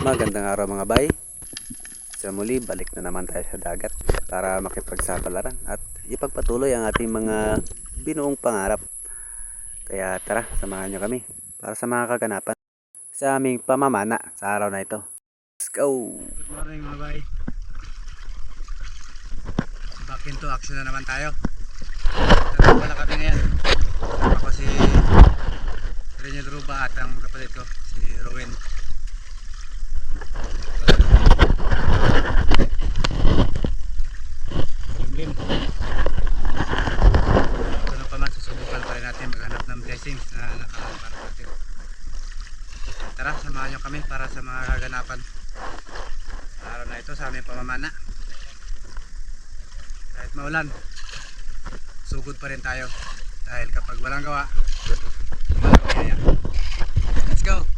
Magandang araw mga bay. Sa muli, balik na naman tayo sa dagat para makipagsapalaran at ipagpatuloy ang ating mga binuong pangarap. Kaya tara, samahan nyo kami para sa mga kaganapan sa aming pamamana sa araw na ito. Let's go! Good morning mga bay. Back into action na naman tayo. Ito pala kami ngayon. Ako si Renyo Druba at ang kapatid ko, si Rowan. Lim. Ito pa man, susubukan pa natin maghanap ng blessings na natin. Tara, samahan nyo kami para sa mga kaganapan. Araw na ito sa aming pamamana. Kahit maulan sugod pa rin tayo. Dahil kapag walang gawa walang kaya. Let's go!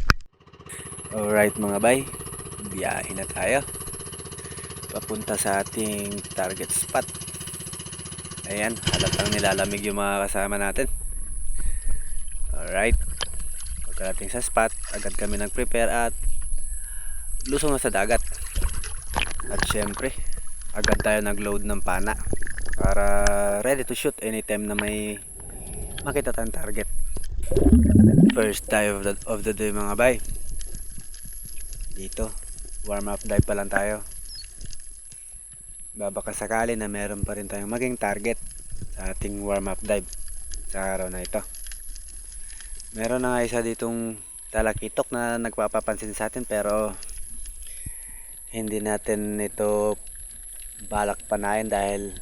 Alright mga bay, biyahe na tayo. Papunta sa ating target spot. Ayan, halatang nilalamig yung mga kasama natin. Alright. Pagkarating sa spot, agad kami nag-prepare at lusong na sa dagat. At syempre, agad tayo nag-load ng pana para ready to shoot anytime na may makita tayong target. First dive of the, of the day mga bay dito warm up dive pa lang tayo. Babaka sakali na meron pa rin tayong maging target sa ating warm up dive sa araw na ito. Meron na nga isa ditong talakitok na nagpapapansin sa atin pero hindi natin ito balak panayin dahil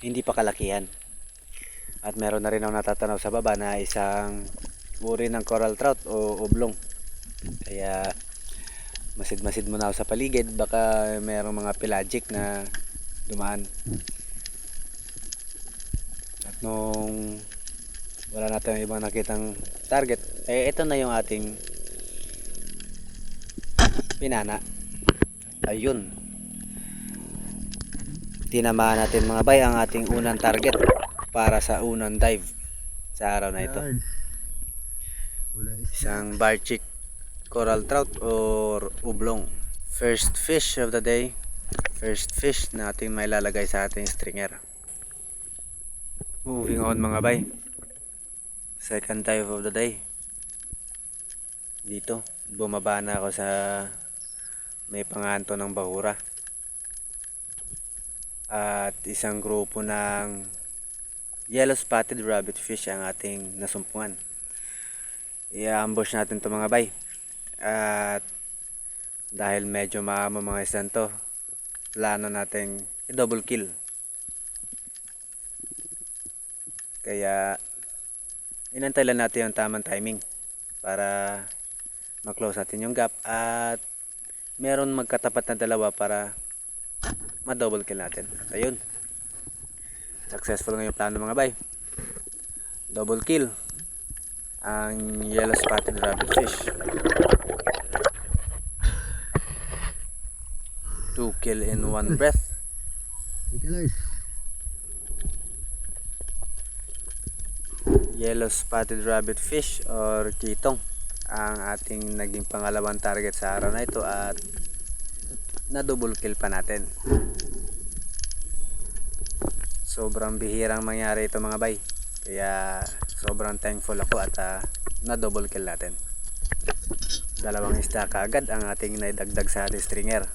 hindi pa kalakihan. At meron na rin ako natatanaw sa baba na isang uri ng coral trout o oblong. Kaya masid-masid muna ako sa paligid. Baka merong mga pelagic na dumaan. At nung wala natin ibang nakitang target eh ito na yung ating pinana. Ayun. Tinamaan natin mga bay ang ating unang target para sa unang dive sa araw na ito. Isang barchick coral trout or ublong first fish of the day. First fish na ating may lalagay sa ating stringer. Moving on mga bay. Second dive of the day. Dito bumaba na ako sa may panganto ng bahura. At isang grupo ng yellow spotted rabbit fish ang ating nasumpungan i-ambush natin to mga bay at dahil medyo maamo mga isdan to plano natin i-double kill. Kaya inantay lang natin yung tamang timing para ma-close natin yung gap at meron magkatapat na dalawa para ma-double kill natin. At ayun. Successful ngayong plano mga bay. Double kill ang yellow spotted rabbit fish two kill in one breath. Yellow spotted rabbit fish or kitong ang ating naging pangalawang target sa araw na ito at na double kill pa natin. Sobrang bihirang mangyari ito mga bay. Kaya sobrang thankful ako at ah, na double kill natin. Dalawang isda kaagad ang ating naidagdag sa ating stringer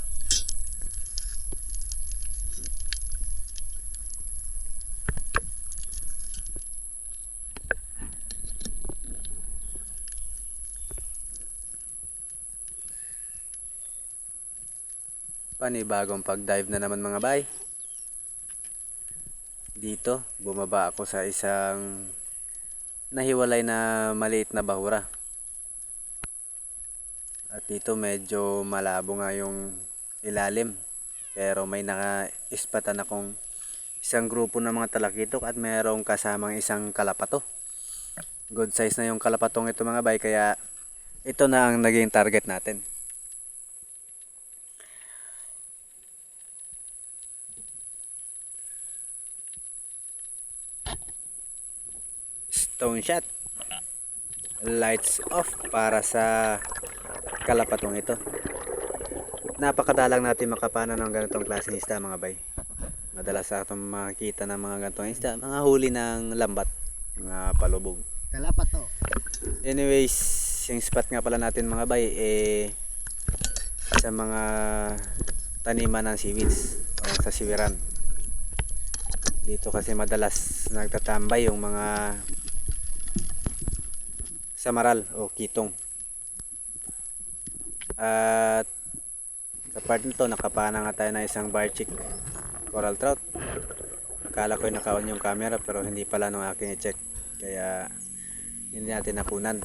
panibagong pag dive na naman mga bay. Dito bumaba ako sa isang nahiwalay na maliit na bahura. At dito medyo malabo nga yung ilalim. Pero may naka-ispatan akong isang grupo ng mga talakitok at merong kasamang isang kalapato. Good size na yung kalapatong ito mga bay kaya ito na ang naging target natin shot lights off para sa kalapatong ito. Napakadalang natin makapana ng ganitong klaseng isda mga bay. Madalas sa atong makikita ng mga ganitong isda, mga huli ng lambat, mga palubog. Kalapat to. Anyways, yung spot nga pala natin mga bay, eh, sa mga taniman ng seaweeds o sa siwiran. Dito kasi madalas nagtatambay yung mga samaral o kitong. At sa part nito, nakapana nga tayo ng isang barchick coral trout. Akala ko nakaon yung camera pero hindi pala nung aking i-check. Kaya hindi natin nakunan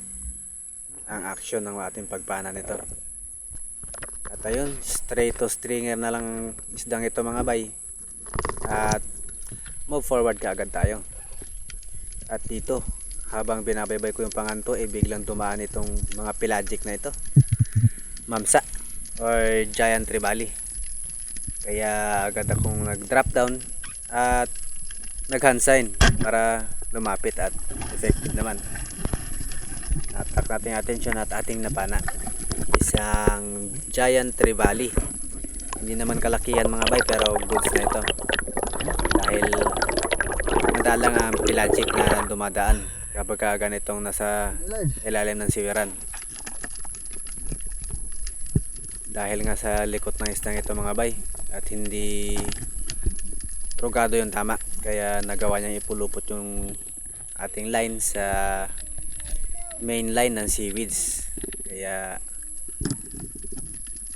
ang action ng ating pagpana nito. At ayun, straight to stringer na lang isdang ito mga bay. At move forward ka agad tayo. At dito, habang binabaybay ko yung panganto, eh biglang dumaan itong mga pelagic na ito. Mamsa or giant trevally. Kaya agad akong nag-drop down at nag-hand sign para lumapit at effective naman. Atak natin yung attention at ating napana. Isang giant trevally. Hindi naman kalakihan mga bay pero goods na ito. Dahil madalang ang pelagic na dumadaan kapag ka ganitong nasa ilalim ng siwiran. Dahil nga sa likot ng istang ito mga bay at hindi rugado yung tama kaya nagawa niyang ipulupot yung ating line sa main line ng seaweeds. Kaya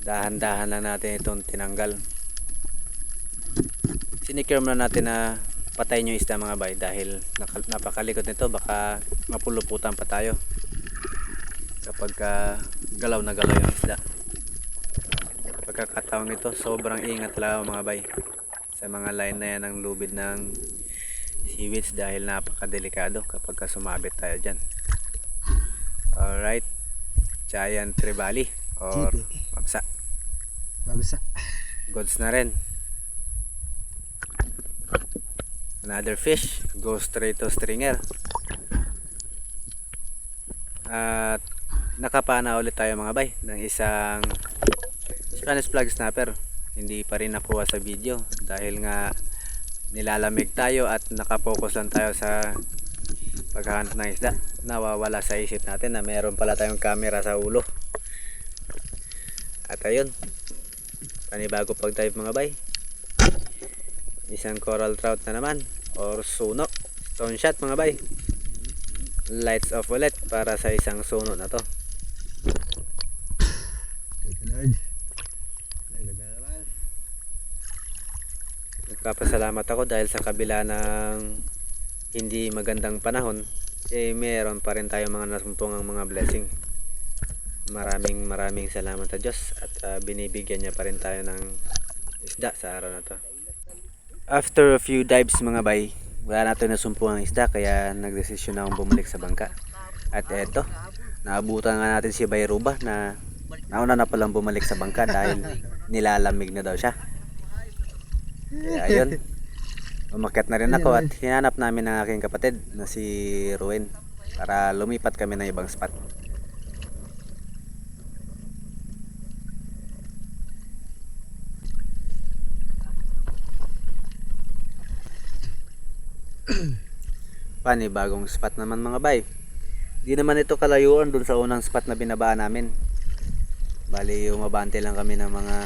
dahan-dahan lang natin itong tinanggal. Sinikure muna natin na patayin yung isda mga bay dahil napakalikot nito. Baka mapuluputan pa tayo kapag ka galaw na galaw yung isda. Pagkakataon nito sobrang ingat lang mga bay sa mga line na yan ng lubid ng seaweeds dahil napakadelikado kapag ka sumabit tayo dyan. Alright giant trevally or Chipi. mamsa Babasa. goods na rin another fish go straight to stringer. At nakapana ulit tayo mga bay ng isang Spanish flag snapper. Hindi pa rin nakuha sa video dahil nga nilalamig tayo at nakapokus lang tayo sa paghahanap ng isda. Nawawala sa isip natin na meron pala tayong camera sa ulo. At ayun panibago pag dive mga bay isang coral trout na naman or suno. Stone shot mga bay. Lights off ulit para sa isang suno na to. Nagpapasalamat ako dahil sa kabila ng hindi magandang panahon eh meron pa rin tayo mga nasumpungang mga blessing. Maraming maraming salamat sa Diyos at ah, binibigyan niya pa rin tayo ng isda sa araw na to after a few dives mga bay wala natin nasumpungang isda kaya nagdesisyon na akong bumalik sa bangka. At eto naabutan nga natin si Bayruba na nauna na palang bumalik sa bangka dahil nilalamig na daw siya. Kaya ayun umakyat na rin ako at hinanap namin ang aking kapatid na si Ruin para lumipat kami ng ibang spot panibagong spot naman mga bay. Di naman ito kalayuan dun sa unang spot na binabaan namin. Bali umabante lang kami ng mga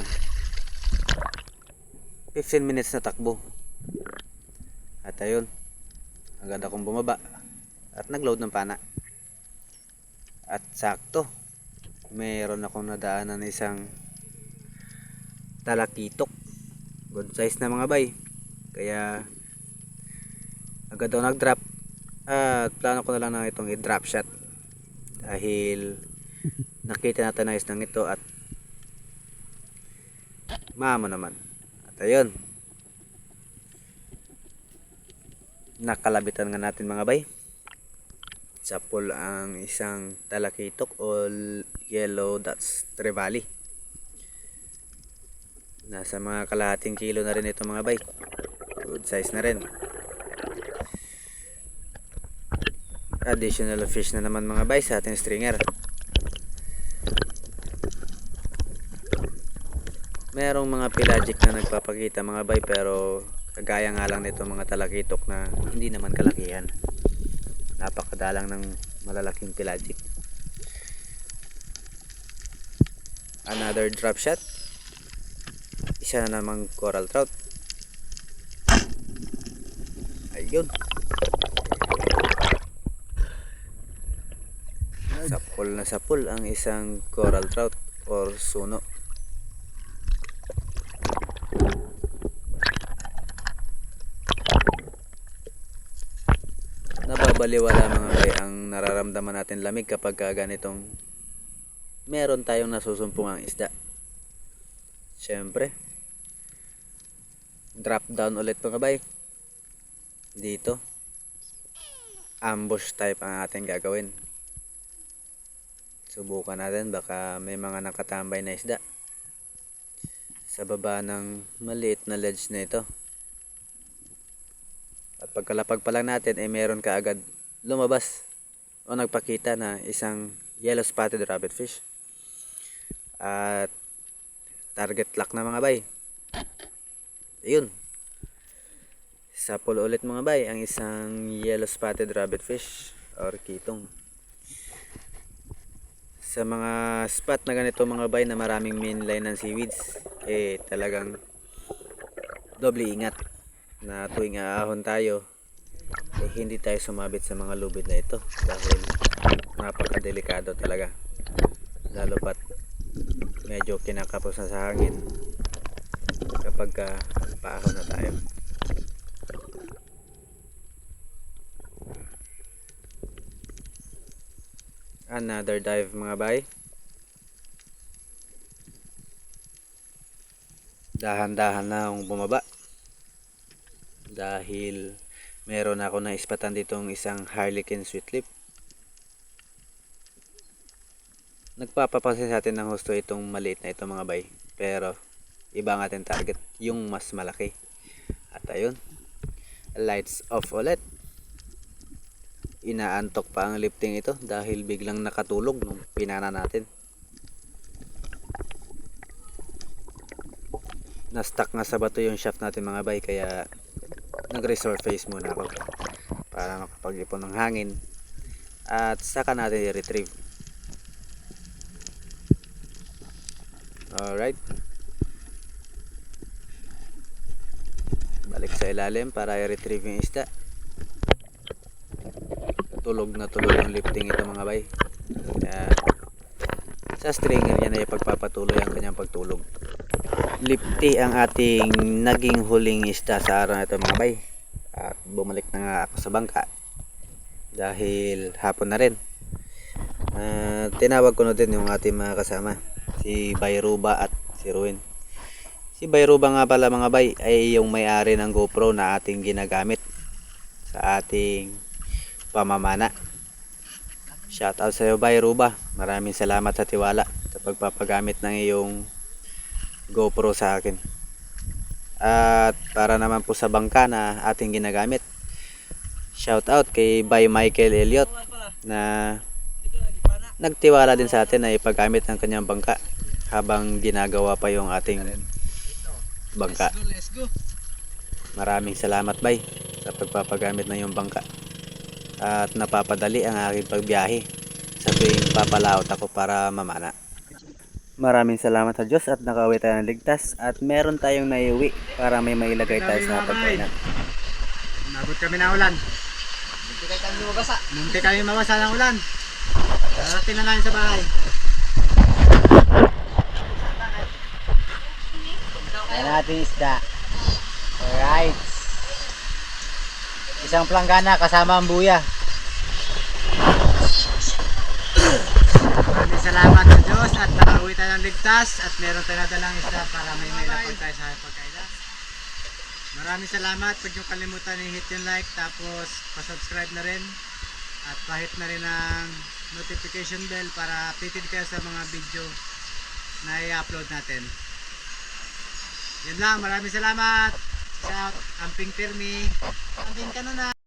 15 minutes na takbo. At ayun agad akong bumaba at nagload ng pana. At sakto meron akong nadaanan na isang talakitok. Good size na mga bay. Kaya agad ako nag drop at plano ko na lang na itong i-drop shot. Dahil nakita natin na isang ito at mamo naman. At ayun. Nakalabitan nga natin mga bay. Sa pool ang isang talakitok o yellow dots trevally. Nasa mga kalahating kilo na rin ito mga bay. Good size na rin additional fish na naman mga bay sa ating stringer. Merong mga pelagic na nagpapakita mga bay pero kagaya nga lang nito mga talakitok na hindi naman kalakihan. Napakadalang ng malalaking pelagic. Another drop shot. Isa na namang coral trout. Ayun sapul na sapul ang isang coral trout or suno. Nababaliwala mga bay ang nararamdaman natin lamig kapag ka ganitong meron tayong nasusumpungang isda. Syempre drop down ulit mga bay. Dito ambush type ang ating gagawin subukan natin. Baka may mga nakatambay na isda. Sa baba ng maliit na ledge na ito. At pagkalapag pa lang natin ay meron ka agad lumabas o nagpakita na isang yellow spotted rabbitfish at target lock na mga bay. Ayun. Sapul ulit mga bay ang isang yellow spotted rabbitfish or kitong sa mga spot na ganito mga bay na maraming mainline ng seaweeds eh talagang doble ingat na tuwing aahon tayo eh hindi tayo sumabit sa mga lubid na ito dahil napakadelikado talaga. Lalo pat medyo kinakapos na sa hangin kapag ka paahon na tayo another dive mga bay. Dahan-dahan na akong bumaba. Dahil meron ako na ispatan ditong isang harlequin sweet lip. Nagpapapansin sa atin ng husto itong maliit na ito mga bay. Pero iba ang ating target yung mas malaki. At ayun lights off ulit inaantok pa ang lifting ito dahil biglang nakatulog nung pinana natin. Na-stuck nga sa bato yung shaft natin mga bay kaya nag-resurface muna ako para makapag-ipon ng hangin at saka natin i-retrieve. Alright. Balik sa ilalim para i-retrieve yung isda tulog na tulog yung lifting ito mga bay. Kaya sa stringer niya na ipagpapatuloy ang kanyang pagtulog. Lifty ang ating naging huling isda sa araw na ito mga bay. At bumalik na nga ako sa bangka. Dahil hapon na rin. Ah, tinawag ko na din yung ating mga kasama. Si Bayruba at si Ruin. Si Bayruba nga pala mga bay ay yung may-ari ng GoPro na ating ginagamit sa ating pamamana shout out sa iyo Bayruba maraming salamat sa tiwala sa pagpapagamit ng iyong GoPro sa akin. At para naman po sa bangka na ating ginagamit. Shout out kay Bay Michael Elliot na nagtiwala din sa atin na ipagamit ng kanyang bangka habang ginagawa pa yung ating bangka. Maraming salamat Bay sa pagpapagamit ng iyong bangka. At napapadali ang aking pagbiyahe sa tuwing papalaot ako para mamana. Maraming salamat sa Diyos at nakauwi tayo ng ligtas at meron tayong naiuwi para may mailagay tayo sa pagkainan. Nabot kami ng ulan. Munti kami mabasa. Munti kami mabasa ng ulan. Darating na namin sa bahay. Ayan natin isda. Alright. Isang planggana kasama ang buya. Maraming salamat sa Diyos at nakauwi tayo ng ligtas at meron tayo nadalang isda para may may tayo sa pagkainan. Maraming salamat. Huwag niyong kalimutan i-hit yung like tapos pa-subscribe na rin at pa-hit na rin ang notification bell para updated kayo sa mga video na i-upload natin. Yan lang. Maraming salamat. Shout. Amping Pirmi. Amping ka na na.